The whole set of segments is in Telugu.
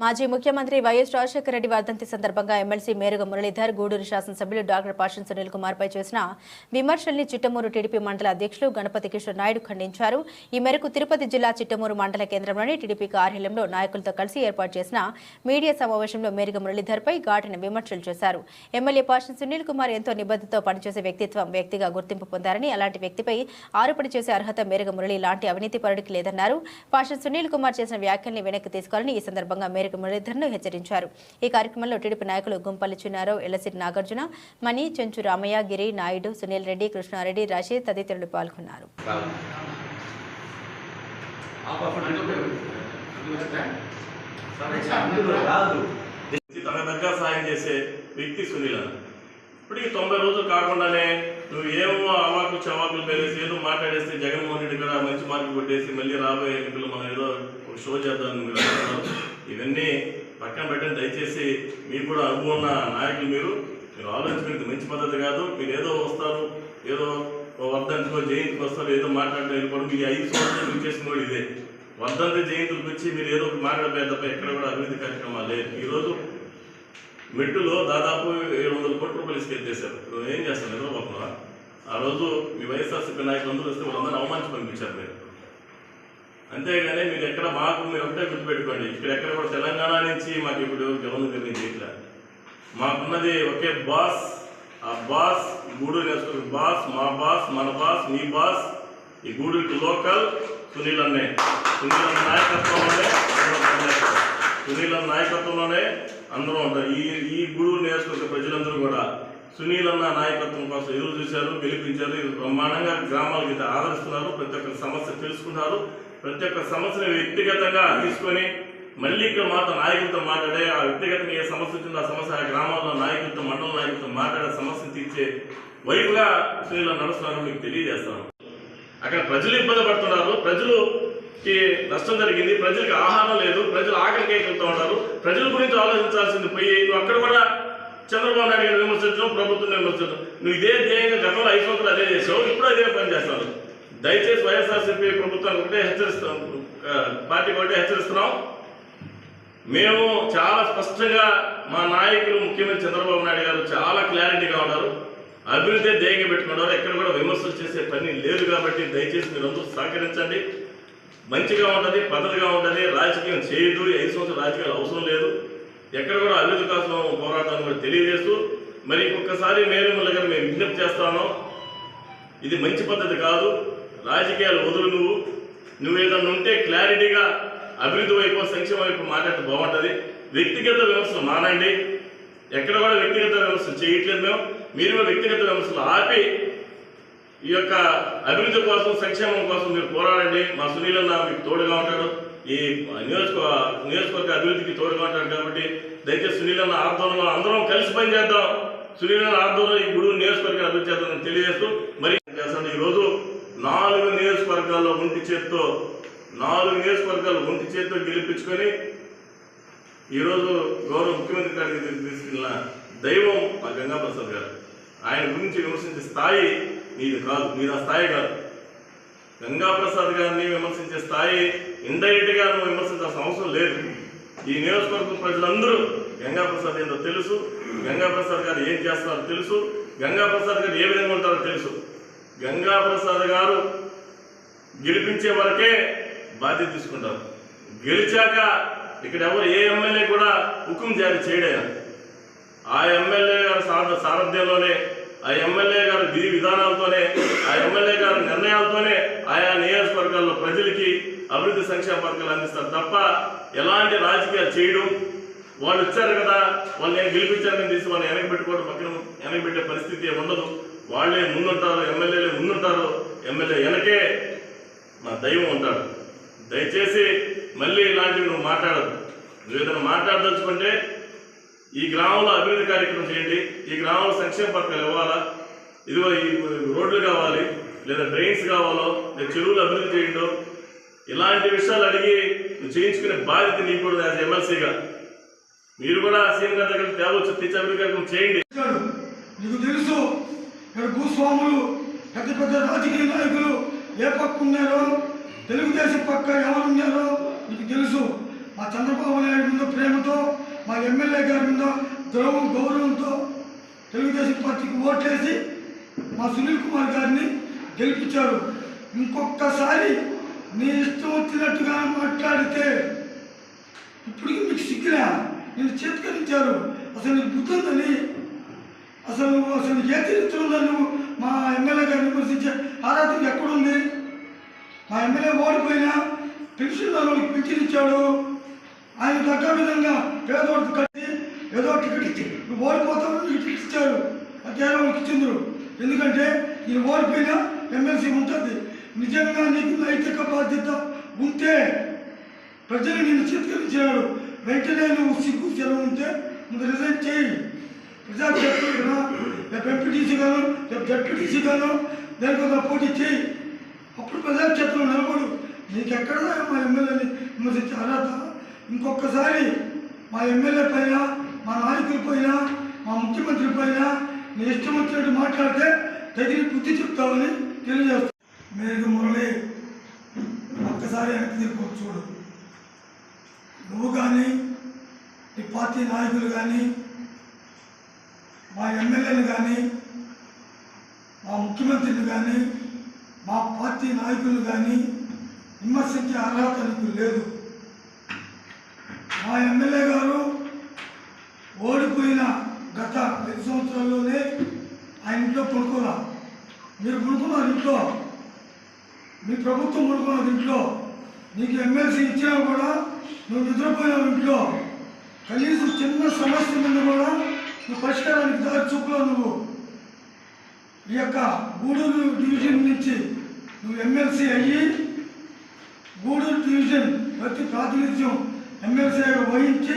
మాజీ ముఖ్యమంత్రి వైఎస్ రాజశేఖర రెడ్డి వర్ధంతి సందర్భంగా ఎమ్మెల్సీ మేరుగ మురళీధర్ గూడూరు శాసనసభ్యులు డాక్టర్ పాషన్ సునీల్ కుమార్ పై చేసిన విమర్శల్ని చిట్టమూరు టీడీపీ మండల అధ్యక్షులు గణపతి కిషోర్ నాయుడు ఖండించారు. ఈ మేరకు తిరుపతి జిల్లా చిట్టమూరు మండల కేంద్రంలోని టీడీపీ కార్యాలయంలో నాయకులతో కలిసి ఏర్పాటు చేసిన మీడియా సమావేశంలో మేరుగ మురళీధర్ పై ఘాటిన విమర్శలు చేశారు. ఎమ్మెల్యే పాషన్ సునీల్ కుమార్ ఎంతో నిబద్ధతో పనిచేసే వ్యక్తిత్వం వ్యక్తిగా గుర్తింపు పొందారని అలాంటి వ్యక్తిపై ఆరోపణ చేసే అర్హత మేరుగ మురళి లాంటి అవినీతి పరుడికి లేదన్నారు. పాషన్ సునీల్ కుమార్ చేసిన వ్యాఖ్యల్ని వెనక్కి తీసుకోవాలని ఈ సందర్భంగా మేరకు మురళీధర్ను హెచ్చరించారు. ఈ కార్యక్రమంలో టీడీపీ నాయకులు గుంపల్లి చిన్నారావు ఎల్లసిరి నాగార్జున మణి చెంచు రామయ్య గిరి నాయుడు సునీల్ రెడ్డి కృష్ణారెడ్డి రషీద్ తదితరులు పాల్గొన్నారు. తన దగ్గర సాయం చేసే వ్యక్తి సునీల్. ఇప్పటికి తొంభై రోజులు కాకుండానే నువ్వు ఏమో అవాకు చవాకులు పేరేసి ఏదో మాట్లాడేస్తే జగన్మోహన్ రెడ్డి కూడా మంచి మార్కులు కొట్టేసి మళ్ళీ రాబోయే ఎన్నికలు మనం ఏదో ఒక షో చేద్దాం మీరు ఇవన్నీ పక్కన పెట్టండి దయచేసి మీరు కూడా అనుభవం ఉన్న నాయకులు మీరు. మీరు ఆలోచించడానికి మంచి పద్ధతి కాదు. మీరు ఏదో వస్తారు ఏదో ఓ వర్ధంతికో జయంతికి వస్తారు ఏదో మాట్లాడలేదు వెళ్ళిపోవడం మీ ఐదు సంవత్సరాలు మీరు చేసిన కూడా ఇదే. వర్ధంతి జయంతులకు వచ్చి మీరు ఏదో ఒకటి మాట్లాడలేదు తప్ప ఎక్కడ కూడా అభివృద్ధి కార్యక్రమాలు లేదు ఈరోజు మెట్టులో దాదాపు ఏడు వందల కోట్ల రూపాయలు ఇసుకెత్తేశారు ఇప్పుడు ఏం చేస్తారు నిద్రపోతున్నా ఆ రోజు మీ వైఎస్ఆర్సీపీ నాయకులందరూ వస్తే వాళ్ళందరూ అవమానించి పంపించారు మీరు. అంతేగాని మీరు ఎక్కడ మాకు మీరు ఒకటే గుర్తుపెట్టుకోండి. ఇక్కడ ఎక్కడ కూడా తెలంగాణ నుంచి మాకు ఇప్పుడు గవర్నమెంట్ జరిగింది ఇట్లా. మాకున్నది ఒకే బాస్ ఆ బాస్ గూడూరు నేర్చుకున్న బాస్ మా బాస్ మన బాస్ మీ బాస్ ఈ గూడూరికి లోకల్ సునీల్ అన్నే. సునీల్ అన్న నాయకత్వంలోనే సునీల్ అన్న నాయకత్వంలోనే అందరూ ఉంటారు ఈ ఈ గూడూరు నియోజకవర్గ ప్రజలందరూ కూడా సునీల్ అన్న నాయకత్వం కోసం ఎదురు చూశారు గెలిపించారు. ఇది బ్రహ్మాండంగా గ్రామాలకి అయితే ఆదరిస్తున్నారు. ప్రతి ఒక్క సమస్య తెలుసుకున్నారు. ప్రతి ఒక్క సమస్యను వ్యక్తిగతంగా తీసుకొని మళ్ళీ ఇక్కడ మాతో నాయకులతో మాట్లాడే ఆ వ్యక్తిగతంగా ఏ సమస్య వచ్చిందో ఆ సమస్య ఆ గ్రామాల్లో నాయకులతో మండల నాయకులతో మాట్లాడే సమస్యను తీర్చే వైపుగా శ్రీలో నడుస్తున్నారని మీకు తెలియజేస్తాను. అక్కడ ప్రజలు ఇబ్బంది పడుతున్నారు. ప్రజలు నష్టం జరిగింది. ప్రజలకు ఆహారం లేదు. ప్రజలు ఆకలి కేకలుతూ ఉన్నారు. ప్రజల గురించి ఆలోచించాల్సింది పోయి నువ్వు అక్కడ కూడా చంద్రబాబు నాయుడు గారిని విమర్శించడం ప్రభుత్వం విమర్శించడం. నువ్వు ఇదే ధ్యేయంగా గతంలో ఐదు సంవత్సరాలు అదే చేసావు. ఇప్పుడు అదే పని చేస్తాను. దయచేసి వైఎస్ఆర్సీపీ ప్రభుత్వానికి ఒకటే హెచ్చరిస్తాం ఆ, పార్టీకి ఒకటే హెచ్చరిస్తున్నాం. మేము చాలా స్పష్టంగా మా నాయకులు ముఖ్యమంత్రి చంద్రబాబు నాయుడు గారు చాలా క్లారిటీగా ఉన్నారు. అభివృద్ధి ధ్యేయంగా పెట్టుకున్నారు ఎక్కడ కూడా విమర్శలు చేసే పని లేదు కాబట్టి దయచేసి మీరు అందరూ సహకరించండి. మంచిగా ఉంటుంది పద్ధతిగా ఉంటుంది రాజకీయం చేయదు ఐదు సంవత్సరాలు రాజకీయాలు అవసరం లేదు. ఎక్కడ కూడా అభివృద్ధి కోసం పోరాటాన్ని కూడా తెలియజేస్తూ మరి ఒక్కసారి నేను మళ్ళీ మేము విజ్ఞప్తి చేస్తాను ఇది మంచి పద్ధతి కాదు. రాజకీయాలు వదులు నువ్వు. నువ్వు ఏదన్నా ఉంటే క్లారిటీగా అభివృద్ధి వైపు సంక్షేమ వైపు మాట్లాడితే బాగుంటుంది. వ్యక్తిగత విమర్శలు మానండి. ఎక్కడ కూడా వ్యక్తిగత విమర్శలు చేయట్లేదు మేము. మీరు కూడా వ్యక్తిగత విమర్శలు ఆపి ఈ యొక్క అభివృద్ధి కోసం సంక్షేమం కోసం మీరు పోరాడండి. మా సునీల్ అన్న మీకు తోడుగా ఉంటాడు. ఈ నియోజక నియోజకవర్గ అభివృద్ధికి తోడుగా ఉంటాడు కాబట్టి దయచేసి సునీల్ అన్న ఆధ్వర్యంలో అందరం కలిసి పనిచేద్దాం. సునీల్ అన్న ఆధ్వర్యంలో ఈ గుడు నియోజకవర్గ అభివృద్ధి చేద్దాం తెలియజేస్తూ మరి చేస్తాను ఈరోజు నాలుగు నియోజకవర్గాల్లో ఒంటి నాలుగు నియోజకవర్గాలు ఒంటి చేతితో గెలిపించుకొని ఈరోజు గౌరవ ముఖ్యమంత్రి గారికి తీసుకెళ్ళిన దైవం మా గంగాప్రసాద్ గారు. ఆయన గురించి విమర్శించే స్థాయి మీది కాదు మీరు ఆ స్థాయి కాదు. గంగాప్రసాద్ గారిని విమర్శించే స్థాయి ఇండైరెక్ట్గా నువ్వు విమర్శించాల్సిన అవసరం లేదు. ఈ నియోజకవర్గం ప్రజలందరూ గంగాప్రసాద్ ఏంటో తెలుసు గంగాప్రసాద్ గారు ఏం చేస్తారో తెలుసు గంగాప్రసాద్ గారు ఏ విధంగా ఉంటారో తెలుసు. గంగాప్రసాద్ గారు గెలిపించే వరకే బాధ్యత తీసుకుంటారు. గెలిచాక ఇక్కడ ఎవరు ఏ ఎమ్మెల్యే కూడా హుకుం జారీ చేయడం ఆ ఎమ్మెల్యే గారి సార సారథ్యంలోనే ఆ ఎమ్మెల్యే గారి విధి విధానాలతోనే ఆ ఎమ్మెల్యే గారి నిర్ణయాలతోనే ఆయా నియోజకవర్గాల్లో ప్రజలకి అభివృద్ధి సంక్షేమ పథకాలు అందిస్తారు తప్ప ఎలాంటి రాజకీయాలు చేయడం వాళ్ళు వచ్చారు కదా వాళ్ళు నేను గెలిపించారని తీసి వాళ్ళు వెనక పెట్టుకోవడం పక్కన వెనక పెట్టే పరిస్థితి ఉండదు వాళ్ళే ముందుంటారు ఎమ్మెల్యేలే ముందుంటారు ఎమ్మెల్యే వెనకే మా దైవం ఉంటాడు. దయచేసి మళ్ళీ ఇలాంటివి నువ్వు మాట్లాడదు. నువ్వు ఏదైనా మాట్లాడదలుచుకుంటే ఈ గ్రామంలో అభివృద్ధి కార్యక్రమం చేయండి. ఈ గ్రామంలో సంక్షేమ పథకాలు ఇవ్వాలా? ఇదిగో ఈ రోడ్లు కావాలి లేదా డ్రైన్స్ కావాలో లేదా చెరువులు అభివృద్ధి చేయండి? ఇలాంటి విషయాలు అడిగి నువ్వు చేయించుకునే బాధ్యత నీకు కూడా యాజ్ ఎమ్మెల్సీగా. మీరు కూడా సీఎం గారి దగ్గర తేవచ్చు. తీర్చి అభివృద్ధి కార్యక్రమం చేయండి. నీకు తెలుసు ఇక్కడ భూస్వాములు పెద్ద పెద్ద రాజకీయ నాయకులు ఏ పక్క ఉన్నారో తెలుగుదేశం పక్క ఎవరున్నారో మీకు తెలుసు. మా చంద్రబాబు నాయుడు ముందు మా ఎమ్మెల్యే గారి మీద గౌరవం గౌరవంతో తెలుగుదేశం పార్టీకి ఓట్లేసి మా సునీల్ కుమార్ గారిని గెలిపించారు. ఇంకొకసారి నీ ఇష్టం వచ్చినట్టుగా మాట్లాడితే ఇప్పటికి మీకు సిగ్గులే నేను చేతికరించారు. అసలు నీకు గుర్తుందని ఉందని అసలు అసలు ఏ చరిత్ర నువ్వు మా ఎమ్మెల్యే గారిని విమర్శించే అర్హత ఎక్కడుంది? మా ఎమ్మెల్యే ఓడిపోయినా పెన్షన్దారులకు పెన్షన్ ఇచ్చాడు. ఆయన తగ్గ విధంగా పేదోడికి కట్టి ఏదో టికెట్ ఇచ్చి నువ్వు ఓడిపోతావు నీకు టికెట్ ఇచ్చారు అదే వాళ్ళకి ఇచ్చిండ్రు. ఎందుకంటే ఈ ఓడిపోయినా ఎమ్మెల్సీ ఉంటుంది. నిజంగా నీకు నైతిక బాధ్యత ఉంటే ప్రజలు నిన్ను చిత్కరించాడు వెంటనే నువ్వు సిగ్గు సెలవు ఉంటే ముందు రిజైన్ చేయి. ప్రజాక్షేత్రం కదా ఎంపీటీసీ గారు రేపు జడ్పీటీసీ గాను దేనికొక పోటీ చేయి. అప్పుడు ప్రజాక్షేత్రంలో నిలబడు. నీకెక్కడ మా ఎమ్మెల్యేని విమర్శించే అర్హత ఇంకొకసారి మా ఎమ్మెల్యే పైన మా నాయకుల పైన మా ముఖ్యమంత్రి పైన నీ ఇష్టం వచ్చినట్టు మాట్లాడితే తగిన బుద్ధి చెప్తామని తెలియజేస్తాను మీరు మురళి ఒక్కసారి వెనక్కి తిరుపతి చూడు. నువ్వు కానీ నీ పార్టీ నాయకులు కానీ మా ఎమ్మెల్యేలు కానీ మా ముఖ్యమంత్రిని కానీ మా పార్టీ నాయకులు కానీ విమర్శించే అర్హత నీకు లేదు. మా ఎమ్మెల్యే గారు ఓడిపోయిన గత ఐదు సంవత్సరాల్లోనే ఆయన ఇంట్లో పడుకోరా మీరు పడుకున్నారు ఇంట్లో. మీ ప్రభుత్వం పడుకున్నది ఇంట్లో. నీకు ఎమ్మెల్సీ ఇచ్చినా కూడా నువ్వు నిద్రపోయినావు ఇంట్లో. కనీసం చిన్న సమస్య మీద కూడా నువ్వు పరిష్కారానికి దారి చూపులో నువ్వు. ఈ యొక్క గూడూరు డివిజన్ నుంచి నువ్వు ఎమ్మెల్సీ అయ్యి గూడూరు డివిజన్ ప్రతి ప్రాతినిధ్యం ఎమ్మెల్సీగా వహించి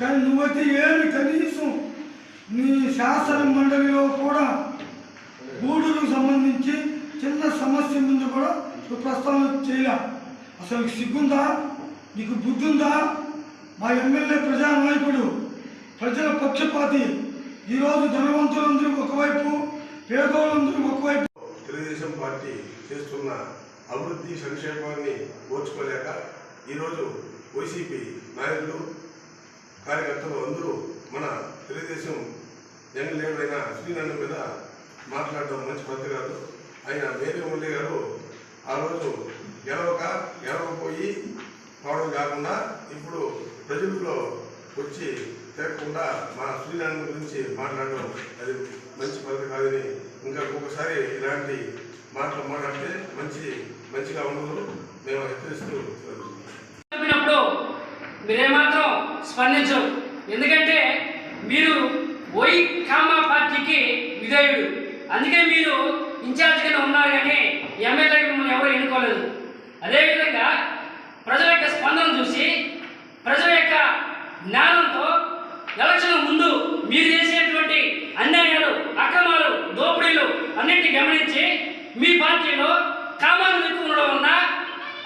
కానీ నువ్వైతే ఏమి కనీసం నీ శాసన మండలిలో కూడా గూడూరుకు సంబంధించి చిన్న సమస్య ముందు కూడా నువ్వు ప్రస్తావన చేయలే. అసలు సిగ్గుందా? నీకు బుద్ధి ఉందా మా ఎమ్మెల్యే ప్రజానాయకుడు ప్రజల పక్షపాతి ఈరోజు ధనవంతులందరూ ఒకవైపు పేదోళ్ళందరూ ఒకవైపు తెలుగుదేశం పార్టీ చేస్తున్న అభివృద్ధి సంక్షేమాన్ని ఓర్చుకోలేక ఈరోజు వైసీపీ నాయకులు కార్యకర్తలు అందరూ మన తెలుగుదేశం యంగ్ లీడర్ అయిన శ్రీనారాయణ మీద మాట్లాడడం మంచి పద్ధతి కాదు. ఆయన మేరీ మురళి గారు ఆ రోజు గెలవక గెలవకపోయి పోవడం కాకుండా ఇప్పుడు ప్రజల్లో వచ్చి తేకుండా మా శ్రీనారాయణ గురించి మాట్లాడడం అది మంచి పద్ధతి కాదని ఇంకా ఒక్కొక్కసారి ఇలాంటి మాటలు మాట్లాడితే మంచి మంచిగా ఉండదు మేము హెచ్చరిస్తూ చెప్పినప్పుడు మీరేమాత్రం స్పందించరు. ఎందుకంటే మీరు ఓయి కామా పార్టీకి విధేయుడు. అందుకే మీరు ఇన్ఛార్జిగానే ఉన్నారు కానీ ఎమ్మెల్యేగా మిమ్మల్ని ఎవరు ఎన్నుకోలేదు. అదేవిధంగా ప్రజల యొక్క స్పందన చూసి ప్రజల యొక్క జ్ఞానంతో ఎలక్షన్ ముందు మీరు చేసేటువంటి అన్యాయాలు అక్రమాలు దోపిడీలు అన్నింటినీ గమనించి మీ పార్టీలో కామాలు ఎక్కువ ఉండడం వలన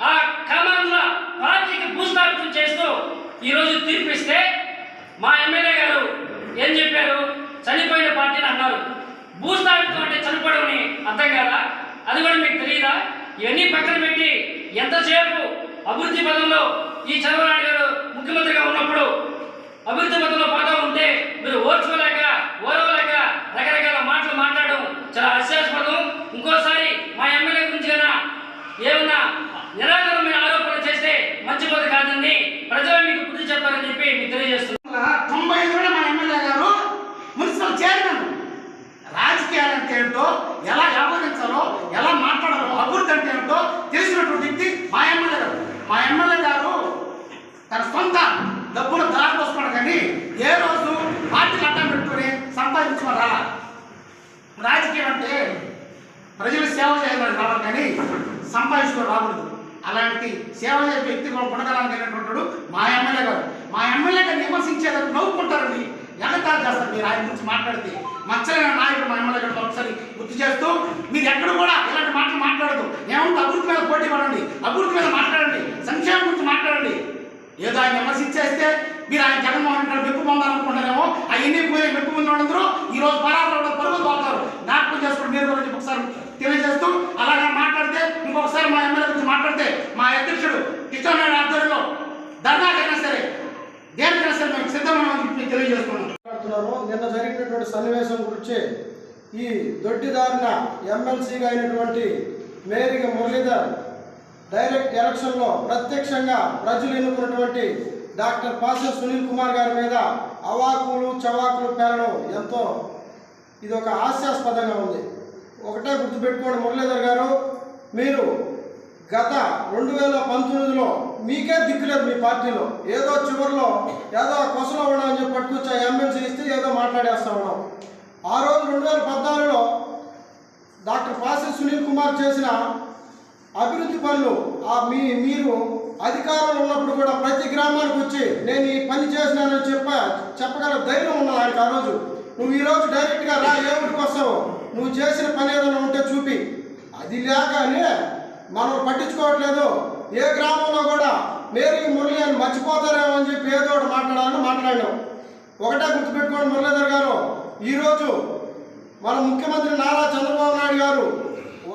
ఆ కామాంధ్ర పార్టీకి భూస్థాపితం చేస్తూ ఈరోజు తీర్పిస్తే మా ఎమ్మెల్యే గారు ఏం చెప్పారు? చనిపోయిన పార్టీని అన్నారు. భూస్థాపితం అంటే చనిపోవడం అర్థం కాదా? అది కూడా మీకు తెలియదా? ఇవన్నీ పక్కన పెట్టి ఎంతసేపు అభివృద్ధి పదంలో ఈ చంద్రబాబు నాయుడు గారు ముఖ్యమంత్రిగా ఉన్నప్పుడు అభివృద్ధి పదం పోతా ఉంటే మీరు ఓర్చుకోలేక ఓరవలేక రకరకాల మాటలు మాట్లాడడం చాలా హాస్యాస్పదం ఇంకోసారి మా ఎమ్మెల్యే గురించి కన్నా ఏమన్నా నిరాకరమైన ఆరోపణలు చేస్తే మంచి పద్ధతి కాదని ప్రజలు మీకు బుద్ధి చెప్పారని చెప్పి మీకు తెలియజేస్తున్నాను తొంభై ఐదులో మా ఎమ్మెల్యే గారు మున్సిపల్ చైర్మన్ రాజకీయాలు అంటే ఏంటో ఎలా వ్యవహరించాలో ఎలా మాట్లాడాలో అభివృద్ధి అంటే ఏంటో తెలిసినటువంటి వ్యక్తి మా ఎమ్మెల్యే గారు మా ఎమ్మెల్యే గారు తన సొంత డబ్బులు దారి వస్తున్నాడు కానీ ఏ రోజు పార్టీలు అడ్డం పెట్టుకుని సంపాదించుకోరా? రాజకీయం అంటే ప్రజలు సేవ చేయడానికి రావాలి కానీ సంపాదించుకొని రాకూడదు. అలాంటి సేవ చేసే వ్యక్తి కొనగలగలిగినటువంటి మా ఎమ్మెల్యే గారు. మా ఎమ్మెల్యే గారిని విమర్శించేదానికి నవ్వుకుంటారని ఎగతాలు చేస్తారు మీరు ఆయన గురించి మాట్లాడితే. మచ్చలైన నాయకుడు మా ఎమ్మెల్యే గారితో ఒకసారి గుర్తు చేస్తూ మీరు ఎక్కడ కూడా ఇలాంటి మాటలు మాట్లాడదు. ఏమంటే అభివృద్ధి మీద పోటీ పడండి. అభివృద్ధి మీద మాట్లాడండి. సంక్షేమం గురించి మాట్లాడండి. ఏదో ఆయన విమర్శించేస్తే మీరు ఆయన జగన్మోహన్ రెడ్డి మెప్పు పొందాలనుకుంటారేమో అవన్నీ పోయి మెప్పు పొందిన ఈ రోజు పరాలు పరుగులు పోతారు జ్ఞాపకం చేసుకుని మీరు గురించి ఒకసారి తెలియజేస్తూ అలాగే మాట్లాడితే ఇంకొకసారి మా ఎమ్మెల్యే గురించి మాట్లాడితే మా అధ్యక్షుడు కృష్ణనాయుడు ఆధ్వర్యంలో ధర్నాకైనా సరే దేనికైనా సరే మేము సిద్ధమని మీకు నిన్న జరిగినటువంటి సన్నివేశం గురించి ఈ దొడ్డిదారిన ఎమ్మెల్సీగా అయినటువంటి మేరిగ మురళీధర్ డైరెక్ట్ ఎలక్షన్లో ప్రత్యక్షంగా ప్రజలు ఎన్నుకున్నటువంటి డాక్టర్ పాస సునీల్ కుమార్ గారి మీద అవాకులు చవాకులు పేరడం ఎంతో ఇది ఒక హాస్యాస్పదంగా ఉంది. ఒకటే గుర్తుపెట్టుకోండి మురళీధర్ గారు మీరు గత రెండు వేల పంతొమ్మిదిలో మీకే దిక్కులేదు మీ పార్టీలో. ఏదో చివరిలో ఏదో కొసలో ఉన్నామని చెప్పి పట్టుకొచ్చి ఆ ఎమ్మెల్సీ ఇస్తే ఏదో మాట్లాడేస్తా ఉన్నాం. ఆ రోజు రెండు వేల పద్నాలుగులో డాక్టర్ పాసి సునీల్ కుమార్ చేసిన అభివృద్ధి పనులు ఆ మీ మీరు అధికారంలో ఉన్నప్పుడు కూడా ప్రతి గ్రామానికి వచ్చి నేను ఈ పని చేసినానని చెప్ప చెప్పగల ధైర్యం ఉన్నది ఆయనకు ఆ రోజు. నువ్వు ఈరోజు డైరెక్ట్గా రా ఏ ఊరికి వస్తావు? నువ్వు చేసిన పని ఏదైనా ఉంటే చూపి. అది లేకనే మనం పట్టించుకోవట్లేదు. ఏ గ్రామంలో కూడా మేరీ మురళి అని మర్చిపోతారేమో అని చెప్పి ఏదో ఒకటి మాట్లాడాలని మాట్లాడినాం. ఒకటే గుర్తుపెట్టుకోండి మురళీధర్ గారు ఈరోజు మన ముఖ్యమంత్రి నారా చంద్రబాబు నాయుడు గారు